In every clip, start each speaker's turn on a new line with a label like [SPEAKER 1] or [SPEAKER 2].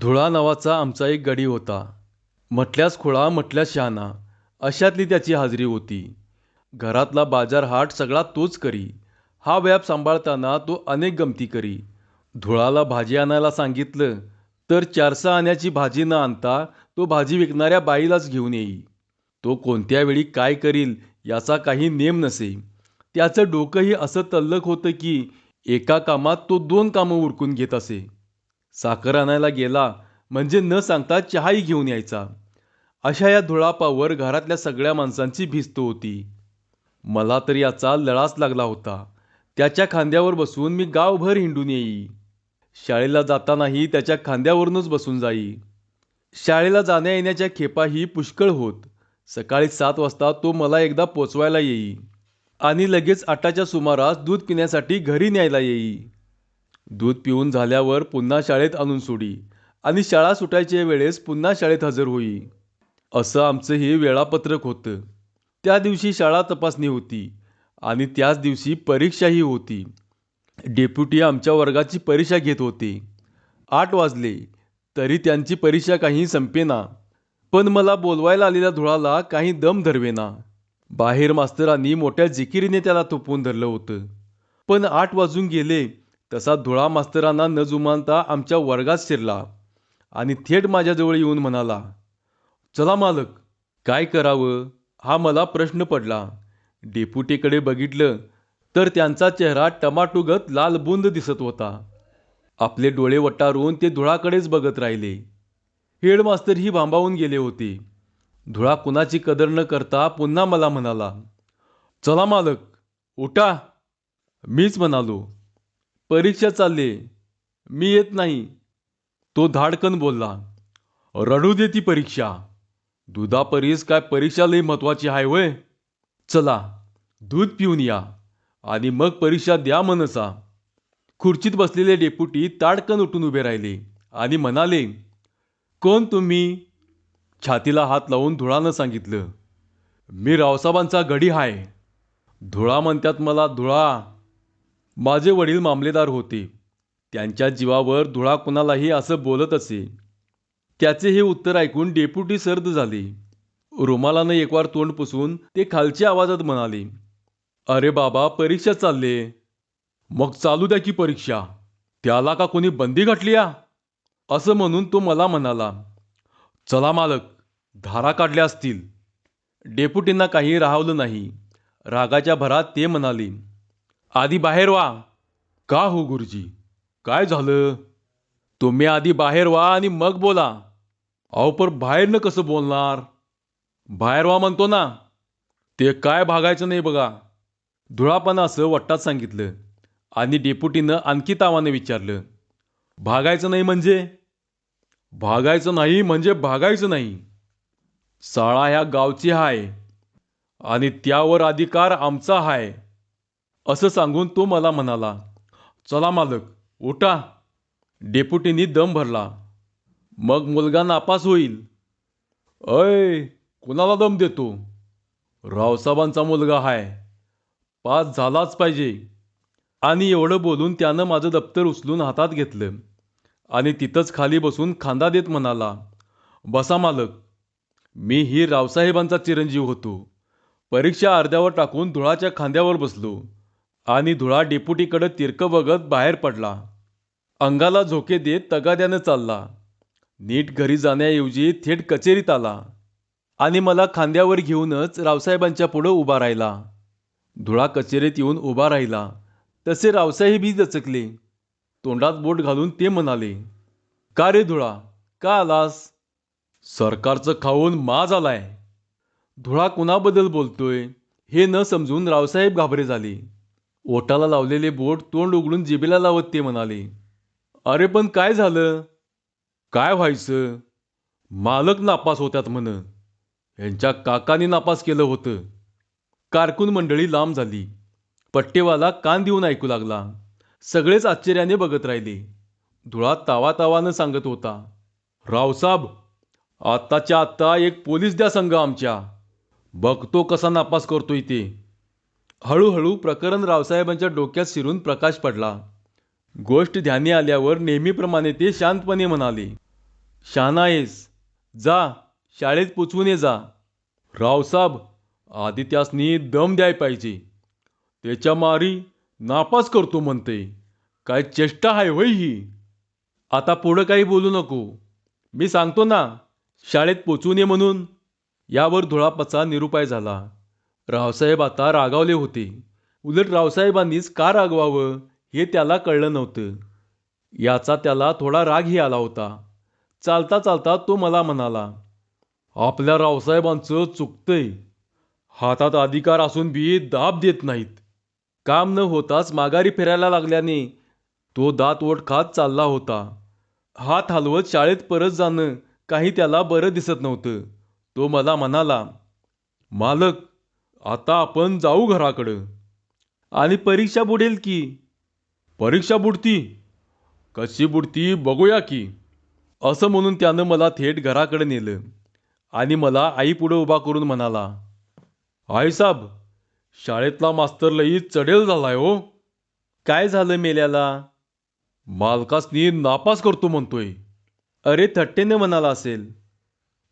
[SPEAKER 1] धुळा नावाचा आमचा एक गडी होता. म्हटल्यास खुळा म्हटल्यास शहाणा अशातली त्याची हाजरी होती. घरातला बाजार हाट सगळा तोच करी. हा व्याप सांभाळताना तो अनेक गमती करी. धुळाला भाजी आणायला सांगितलं तर चारसा आण्याची भाजी न आणता तो भाजी विकणाऱ्या बाईलाच घेऊन येई. तो कोणत्या वेळी काय करील याचा काही नेम नसे. त्याचं डोकंही असं तल्लक होतं की एका कामात तो दोन कामं उरकून घेत असे. साखर आणायला गेला म्हणजे न सांगता चहाही घेऊन यायचा. अशा या धुळापावर घरातल्या सगळ्या माणसांची भिस्त होती. मला तर याचा लळाच लागला होता. त्याच्या खांद्यावर बसून मी गावभर हिंडून येई. शाळेला जातानाही त्याच्या खांद्यावरूनच बसून जाई. शाळेला जाण्या येण्याच्या खेपाही पुष्कळ होत. सकाळी सात वाजता तो मला एकदा पोचवायला येई. आणि लगेच आठाच्या सुमारास दूध पिण्यासाठी घरी न्यायला येई. दूध पिऊन झाल्यावर पुन्हा शाळेत आणून सोडी. आणि शाळा सुटायच्या वेळेस पुन्हा शाळेत हजर होई. असं आमचं हे वेळापत्रक होतं. त्या दिवशी शाळा तपासणी होती. आणि त्याच दिवशी परीक्षाही होती. डेप्युटी आमच्या वर्गाची परीक्षा घेत होते. आठ वाजले. तरी त्यांची परीक्षा काही संपेना. पण मला बोलवायला आलेल्या धुळाला काही दम धरवेना. बाहेर मास्तरांनी मोठ्या जिकिरीने त्याला तोपून धरलं होतं. पण आठ वाजून गेले. तसा धुळा मास्तरांना न जुमानता आमच्या वर्गात शिरला आणि थेट माझ्याजवळ येऊन म्हणाला चला मालक काय करावं? हा मला प्रश्न पडला. डेपुटीकडे बघितलं तर त्यांचा चेहरा टमाटुगत लालबुंद दिसत होता. आपले डोळे वटारून ते धुळाकडेच बघत राहिले. हेडमास्तरही भांबावून गेले होते. धुळा कुणाची कदर न करता पुन्हा मला म्हणाला चला मालक उठा. मीच म्हणालो परीक्षा चालले. मी येत नाही. तो धाडकन बोलला रडू दे ती परीक्षा. दुधापरीस काय परीक्षा लई महत्वाची आहे वय चला दूध पिऊन या आणि मग परीक्षा द्या मनसा. खुर्चीत बसलेले डेप्युटी ताडकन उठून उभे राहिले आणि म्हणाले कोण तुम्ही? छातीला हात लावून धुळानं सांगितलं मी रावसाहेबांचा गडी हाय. धुळा म्हणतात मला धुळा. माझे वडील मामलेदार होते. त्यांच्या जीवावर धुळा कुणालाही असं बोलत असे. त्याचे हे उत्तर ऐकून डेप्युटी सर्द झाले. रुमालानं एकवार तोंड पुसून ते खालच्या आवाजात म्हणाले अरे बाबा परीक्षा चालले मग चालू द्या की परीक्षा. त्याला का कोणी बंदी घातली या? असं म्हणून तो मला म्हणाला चला मालक धारा काढल्या असतील. डेपुटींना काही राहवलं नाही. रागाच्या भरात ते म्हणाले आधी बाहेर वा. का हो गुरुजी? काय झालं? तुम्ही आधी बाहेर व्हा आणि मग बोला. अहो पर बाहेरनं कसं बोलणार? बाहेर व्हा म्हणतो ना. ते काय भागायचं नाही बघा. धुळापणा असं वट्टात सांगितलं आणि डेप्युटीनं आणखी तावानं विचारलं. भागायचं नाही म्हणजे? भागायचं नाही म्हणजे भागायचं नाही. शाळा ह्या गावची हाय आणि त्यावर अधिकार आमचा हाय. असं सांगून तो मला म्हणाला चला मालक उठा. डेप्युटीनी दम भरला. मग मुलगा नापास होईल. अय कुणाला दम देतो? रावसाहेबांचा मुलगा हाय. पास झालाच पाहिजे. आणि एवढं बोलून त्यानं माझं दप्तर उचलून हातात घेतलं. आणि तिथंच खाली बसून खांदा देत म्हणाला बसा मालक मी ही रावसाहेबांचा चिरंजीव होतो. परीक्षा अर्ध्यावर टाकून धुळाच्या खांद्यावर बसलो. आणि धुळा डेपुटीकडं तिरकं बघत बाहेर पडला. अंगाला झोके देत तगाद्यानं चालला. नीट घरी जाण्याऐवजी थेट कचेरीत आला. आणि मला खांद्यावर घेऊनच रावसाहेबांच्या पुढं उभा राहिला. धुळा कचेरीत येऊन उभा राहिला. तसे रावसाहेबही दचकले तोंडात बोट घालून ते म्हणाले का रे धुळा? का आलास? सरकारचं खाऊन माज आलाय. धुळा कुणाबद्दल बोलतोय हे न समजून रावसाहेब घाबरे झाले. ओठाला लावलेले बोट तोंड उघडून जिबेला लावत ते म्हणाले. अरे पण काय झालं? काय व्हायचं? मालक नापास होत्यात म्हण. यांच्या काकाने नापास केलं होतं. कारकून मंडळी लांब झाली. पट्टेवाला कान देऊन ऐकू लागला. सगळेच आश्चर्याने बघत राहिले. धुळा तावा तावानं सांगत होता. रावसाब आत्ताच्या आत्ता एक पोलीस द्या संघ आमच्या. बघतो कसा नापास करतोय ते. हळूहळू प्रकरण रावसाहेबांच्या डोक्यात शिरून प्रकाश पडला. गोष्ट ध्यानी आल्यावर नेहमीप्रमाणे ते शांतपणे म्हणाले शहाणा आहेस जा शाळेत पोचवून ये जा. रावसाब आदित्यासनी दम द्याय पाहिजे. त्याच्या मारी नापास करतो म्हणते. काय चेष्टा आहे होय ही. आता पुढं काही बोलू नको. मी सांगतो ना शाळेत पोचवून ये म्हणून. यावर धुळापचा निरुपाय झाला. रावसाहेब आता रागावले होते. उलट रावसाहेबांनीच का रागवावं हे त्याला कळलं नव्हतं. याचा त्याला थोडा रागही आला होता. चालता चालता तो मला म्हणाला आपल्या रावसाहेबांचं चुकतंय. हातात अधिकार असून बी दाब देत नाहीत. काम न होताच माघारी फिरायला लागल्याने तो दात ओट खात चालला होता. हात हलवत शाळेत परत जाणं काही त्याला बरं दिसत नव्हतं. तो मला म्हणाला मालक आता आपण जाऊ घराकडं. आणि परीक्षा बुडेल की? परीक्षा बुडती. कशी बुडती बघूया की. असं म्हणून त्यानं मला थेट घराकडे नेलं. आणि मला आई पुढं उभा करून म्हणाला आईसाब शाळेतला मास्तर लई चढेल झालाय हो. काय झालं मेल्याला? मालकासनी नापास करतो म्हणतोय. अरे थट्टेने म्हणाला असेल.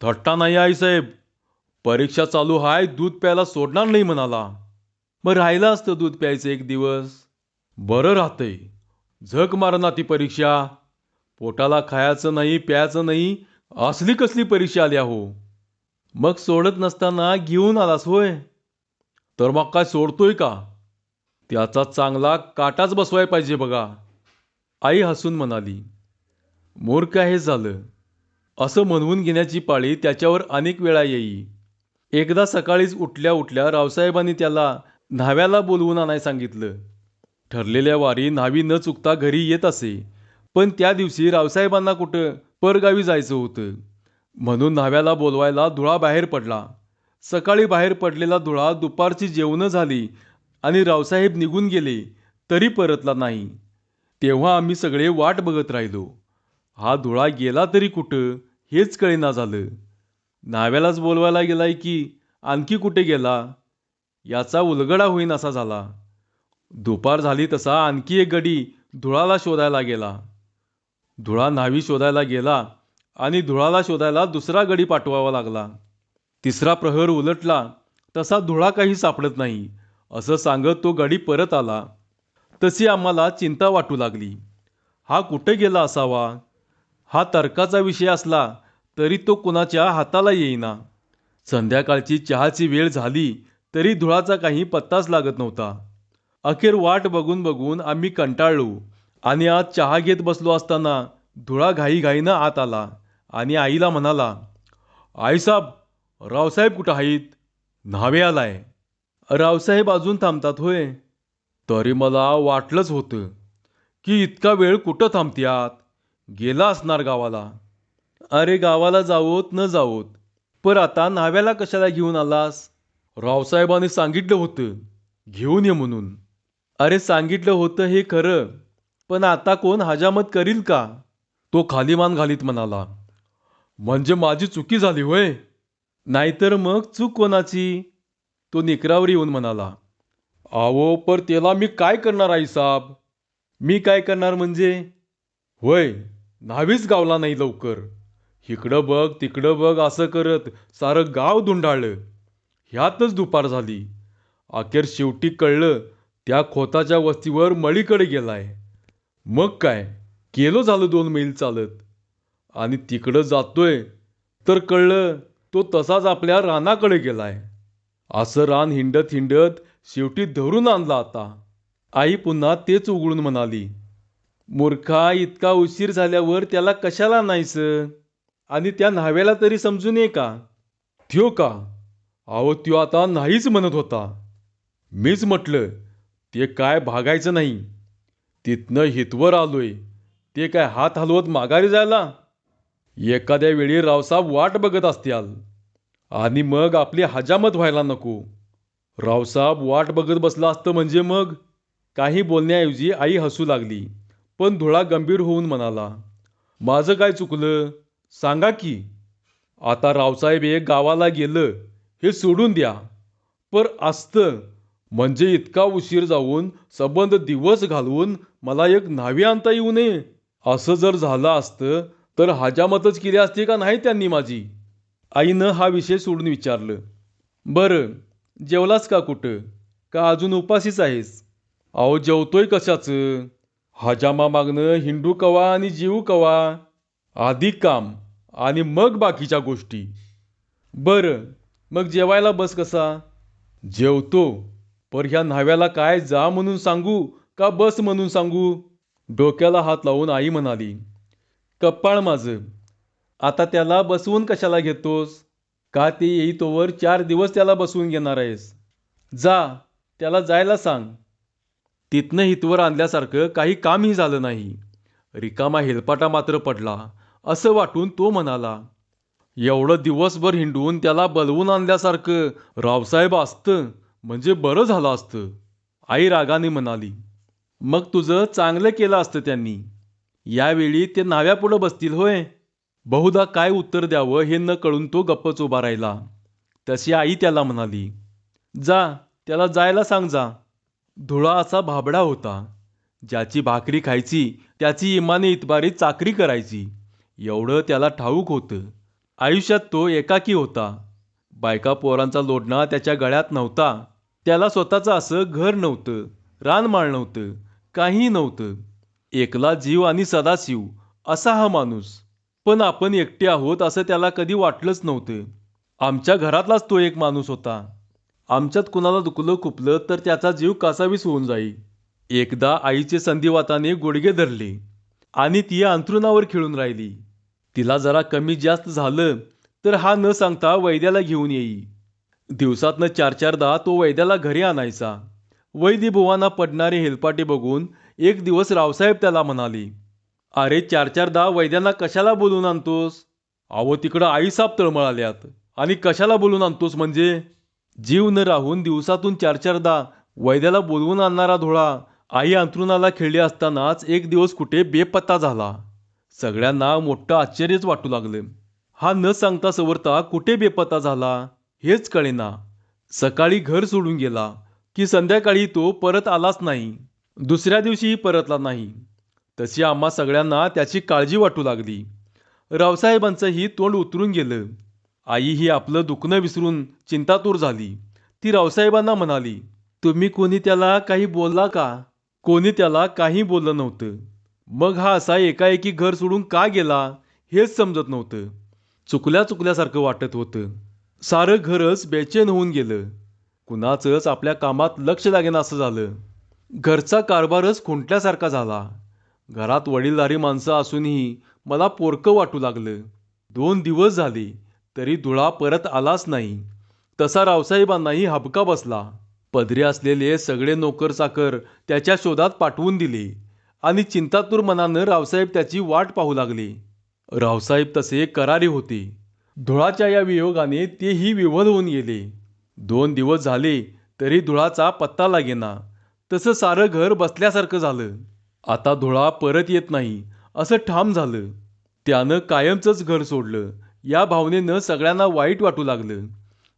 [SPEAKER 1] थट्टा नाही आईसाहेब परीक्षा चालू हाय दूध प्यायला सोडणार नाही म्हणाला. मग राहिलं असतं दूध प्यायचं एक दिवस. बरं राहतंय. झक मारना ती परीक्षा. पोटाला खायचं नाही प्यायचं नाही असली कसली परीक्षा आल्या हो मग सोडत नसताना घेऊन आलास होय. तर मग काय सोडतोय का? त्याचा चांगला काटाच बसवाय पाहिजे बघा. आई हसून म्हणाली मूर्ख हे झालं. असं म्हणवून घेण्याची पाळी त्याच्यावर अनेक वेळा येई. एकदा सकाळीच उठल्या उठल्या रावसाहेबांनी त्याला न्हाव्याला बोलवून आणाय सांगितलं. ठरलेल्या वारी न्हावी न चुकता घरी येत असे. पण त्या दिवशी रावसाहेबांना कुठं परगावी जायचं होतं. म्हणून न्हाव्याला बोलवायला धुळा बाहेर पडला. सकाळी बाहेर पडलेला धुळा दुपारची जेवणं झाली आणि रावसाहेब निघून गेले तरी परतला नाही. तेव्हा आम्ही सगळे वाट बघत राहिलो. हा धुळा गेला तरी कुठं हेच कळेना झालं. न्हाव्यालाच बोलवायला गेलाय की आणखी कुठे गेला? याचा उलगडा होईन असा झाला. दुपार झाली तसा आणखी एक गडी धुळाला शोधायला गेला. धुळा न्हावी शोधायला गेला आणि धुळाला शोधायला दुसरा गडी पाठवावा लागला. तिसरा प्रहर उलटला तसा धुळा काही सापडत नाही. असं सांगत तो गडी परत आला. तशी आम्हाला चिंता वाटू लागली. हा कुठे गेला असावा? हा तर्काचा विषय असला तरी तो कुणाच्या हाताला येईना. संध्याकाळची चहाची वेळ झाली तरी धुळाचा काही पत्ताच लागत नव्हता. अखेर वाट बघून बघून आम्ही कंटाळलो आणि आज चहा घेत बसलो असताना धुळा घाईघाईनं आत आला आणि आईला म्हणाला आईसाब रावसाहेब कुठं आहेत? न्हावे आलाय. रावसाहेब अजून थांबतात होय. तरी मला वाटलंच होतं की इतका वेळ कुठं थांबत्यात? गेला असणार गावाला. अरे गावाला जावोत न जावोत. पर आता न्हाव्याला कशाला घेऊन आलास? रावसाहेबांनी सांगितलं होतं घेऊन ये म्हणून. अरे सांगितलं होतं हे खरं पण आता कोण हजामत करील का? तो खाली मान घालीत म्हणाला. म्हणजे माझी चुकी झाली होय? नाहीतर मग चूक कोणाची? तो निकरावर येऊन म्हणाला. आहो पर त्याला मी काय करणार आई साब? मी काय करणार म्हणजे? होय न्हावीच गावला नाही लवकर. इकडं बघ तिकडं बघ असं करत सारं गाव धुंडाळलं. ह्यातच दुपार झाली. अखेर शेवटी कळलं त्या खोताच्या वस्तीवर मळीकडे गेलाय. मग काय? केलो झालं दोन मैल चालत. आणि तिकडं जातोय तर कळलं तो तसाच आपल्या रानाकडे गेलाय. असं रान हिंडत हिंडत शेवटी धरून आणला आता. आई पुन्हा तेच उघडून म्हणाली मूर्खा इतका उशीर झाल्यावर त्याला कशाला नाहीस? आणि त्या न्हाव्याला तरी समजून ये का? त्यो का? अहो त्यो आता नाहीच म्हणत होता. मीच म्हटलं ते काय भागायचं नाही. तिथनं हितवर आलोय. ते काय हात हलवत माघारी जायला? एखाद्या वेळी रावसाहेब वाट बघत असत्याल. आणि मग आपली हजामत व्हायला नको. रावसाहेब वाट बघत बसला असतं म्हणजे मग? काही बोलण्याऐवजी आई हसू लागली पण धुळा गंभीर होऊन म्हणाला माझं काय चुकलं? सांगा की आता रावसाहेब हे गावाला गेलं हे सोडून द्या. पर असतं म्हणजे इतका उशीर जाऊन संबंध दिवस घालवून मला एक न्हावी आणता येऊ नये. असं जर झालं असतं तर हजामतच केली असते का नाही त्यांनी माझी? आईनं हा विषय सोडून विचारलं. बरं जेवलास का कुठं? का अजून उपाशीच आहेस? अहो जेवतोय कशाचं? हजामा मागणं हिंडू कवा आणि जीव कवा? आधी काम आणि मग बाकीच्या गोष्टी. बरं मग जेवायला बस कसा? जेवतो. पर ह्या न्हाव्याला काय जा म्हणून सांगू का बस म्हणून सांगू? डोक्याला हात लावून आई म्हणाली कप्पाळ माझं आता त्याला बसवून कशाला घेतोस? का ते येईतोवर चार दिवस त्याला बसवून घेणार आहेस? जा त्याला जायला सांग. तिथनं हितवर आणल्यासारखं काही कामही झालं नाही. रिकामा हेलपाटा मात्र पडला. असं वाटून तो म्हणाला एवढं दिवसभर हिंडून त्याला बलवून आणल्यासारखं रावसाहेब असतं म्हणजे बरं झालं असतं आई रागाने म्हणाली. मग तुझं चांगलं केलं असतं त्यांनी. यावेळी ते नाव्यापुढं बसतील होय. बहुधा काय उत्तर द्यावं हे न कळून तो गप्पच उभा राहिला. तशी आई त्याला म्हणाली जा त्याला जायला सांग जा. धुळा असा भाबडा होता. ज्याची भाकरी खायची त्याची इमाने इतबारी चाकरी करायची. एवढं त्याला ठाऊक होतं. आयुष्यात तो एकाकी होता. बायका पोरांचा लोढणा त्याच्या गळ्यात नव्हता. त्याला स्वतःचं असं घर नव्हतं. रानमाळ नव्हतं. काहीही नव्हतं. एकला जीव आणि सदाशिव असा हा माणूस. पण आपण एकटे आहोत असं त्याला कधी वाटलंच नव्हतं. आमच्या घरातलाच तो एक माणूस होता. आमच्यात कुणाला दुखलं खुपलं तर त्याचा जीव कासावीस होऊन जाई. एकदा आईचे संधिवाताने गुडघे धरले आणि ती अंथरुणावर खिळून राहिली. तिला जरा कमी जास्त झालं तर हा न सांगता वैद्याला घेऊन येई. दिवसातनं चार चारदा तो वैद्याला घरी आणायचा. वैदी बुवांना पडणारे हेलपाटे बघून एक दिवस रावसाहेब त्याला म्हणाले अरे चार चारदा वैद्यांना कशाला बोलून आणतोस? अहो तिकडं आईसाप तळमळाल्यात. आणि कशाला बोलून आणतोस म्हणजे? जीव न राहून दिवसातून चार चारदा वैद्याला बोलवून आणणारा धोळा आई अंतरुणाला खेळली असतानाच एक दिवस कुठे बेपत्ता झाला. सगळ्यांना मोठं आश्चर्यच वाटू लागलं. हा न सांगता सवरता कुठे बेपत्ता झाला हेच कळेना. सकाळी घर सोडून गेला की संध्याकाळी तो परत आलाच नाही. दुसऱ्या दिवशीही परतला नाही. तशी आम्हा सगळ्यांना त्याची काळजी वाटू लागली. रावसाहेबांचंही तोंड उतरून गेलं. आई ही आपलं दुखणं विसरून चिंतातूर झाली. ती रावसाहेबांना म्हणाली तुम्ही कोणी त्याला काही बोलला का? कोणी त्याला काही बोललं नव्हतं. मग हा असा एकाएकी घर सोडून का गेला हेच समजत नव्हतं. चुकल्या चुकल्यासारखं वाटत होतं. सारं घरच बेचैन होऊन गेलं. कुणाचंच आपल्या कामात लक्ष लागेना असं झालं. घरचा कारभारच खुंटल्यासारखा झाला. घरात वडीलधारी माणसं असूनही मला पोरकं वाटू लागलं. दोन दिवस झाले तरी धुळा परत आलाच नाही. तसा रावसाहेबांनाही हबका बसला. पदरी असलेले सगळे नोकर चाकर त्याच्या शोधात पाठवून दिले. आणि चिंतातूर मनानं रावसाहेब त्याची वाट पाहू लागले. रावसाहेब तसे करारी होते. धुळाच्या या वियोगाने तेही विवल होऊन गेले. दोन दिवस झाले तरी धुळाचा पत्ता लागेना. तसं सारं घर बसल्यासारखं झालं. आता धुळा परत येत नाही असं ठाम झालं. त्यानं कायमचंच घर सोडलं. या भावनेनं सगळ्यांना वाईट वाटू लागलं.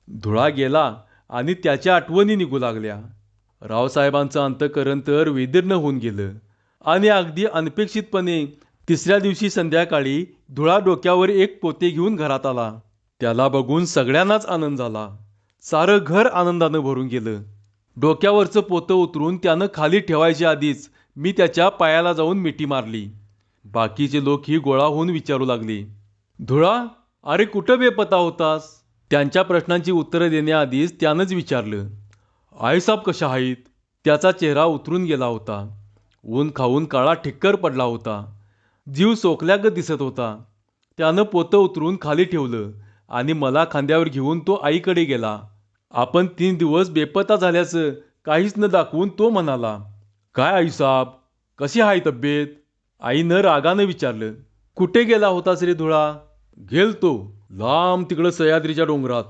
[SPEAKER 1] धुळा गेला आणि त्याच्या आठवणी निघू लागल्या. रावसाहेबांचं अंतकरण तर विदीर्ण होऊन गेलं. आणि अगदी अनपेक्षितपणे तिसऱ्या दिवशी संध्याकाळी धुळा डोक्यावर एक पोते घेऊन घरात आला. त्याला बघून सगळ्यांनाच आनंद झाला. सारं घर आनंदानं भरून गेलं. डोक्यावरचं पोतं उतरून त्यानं खाली ठेवायच्या आधीच मी त्याच्या पायाला जाऊन मिठी मारली. बाकीचे लोक ही गोळा होऊन विचारू लागले. धुळा अरे कुठं बेपता होतास? त्यांच्या प्रश्नांची उत्तरं देण्याआधीच त्यानंच विचारलं. आईसाब कशा आहेत त्याचा चेहरा उतरून गेला होता. ऊन खाऊन काळा ठिक्कर पडला होता. जीव सोकल्यागत दिसत होता. त्यानं पोतं उतरून खाली ठेवलं आणि मला खांद्यावर घेऊन तो आईकडे गेला. आपण तीन दिवस बेपत्ता झाल्याचं काहीच न दाखवून तो म्हणाला काय आईसाब कशी आहे तब्येत? आईनं रागानं विचारलं कुठे गेला होतास रे धुळा? गेलतो लांब तिकडं सह्याद्रीच्या डोंगरात.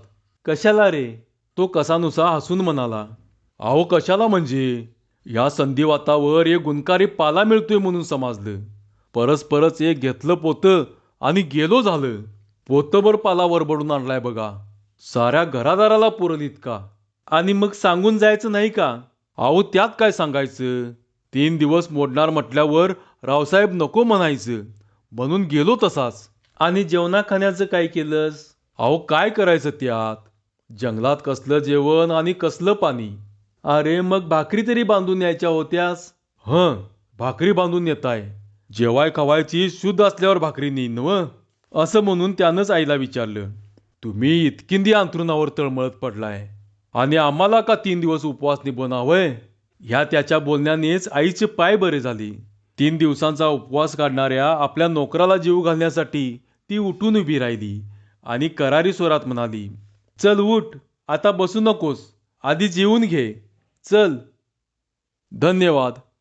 [SPEAKER 1] कशाला रे? तो कसानुसा हसून म्हणाला अहो कशाला म्हणजे? या संधिवातावर एक गुणकारी पाला मिळतोय म्हणून समजलं. परस्परच एक घेतलं पोतं आणि गेलो झालं. पोतभर पाला वरबडून आणलाय बघा. साऱ्या घरादाराला पुरल इतका. आणि मग सांगून जायचं नाही का? अहो त्यात काय सांगायचं? तीन दिवस मोडणार म्हटल्यावर रावसाहेब नको म्हणायचं. म्हणून गेलो तसाच. आणि जेवणा खाण्याचं काय केलंस? अहो काय करायचं त्यात? जंगलात कसलं जेवण आणि कसलं पाणी? अरे मग भाकरी तरी बांधून यायच्या होत्यास? हं भाकरी बांधून नेताय. जेवाय खवायची शुद्ध असल्यावर भाकरी नेईन व असं म्हणून त्यानंच आईला विचारलं. तुम्ही इतकिंदी अंथरुणावर तळमळत पडलाय. आणि आम्हाला का तीन दिवस उपवास निभवणावय? ह्या त्याच्या बोलण्यानेच आईचे पाय बरे झाले. तीन दिवसांचा उपवास काढणाऱ्या आपल्या नोकराला जीव घालण्यासाठी ती उठून उभी राहिली आणि करारी स्वरात म्हणाली चल उठ आता बसू नकोस. आधी जेवून घे. चल. धन्यवाद.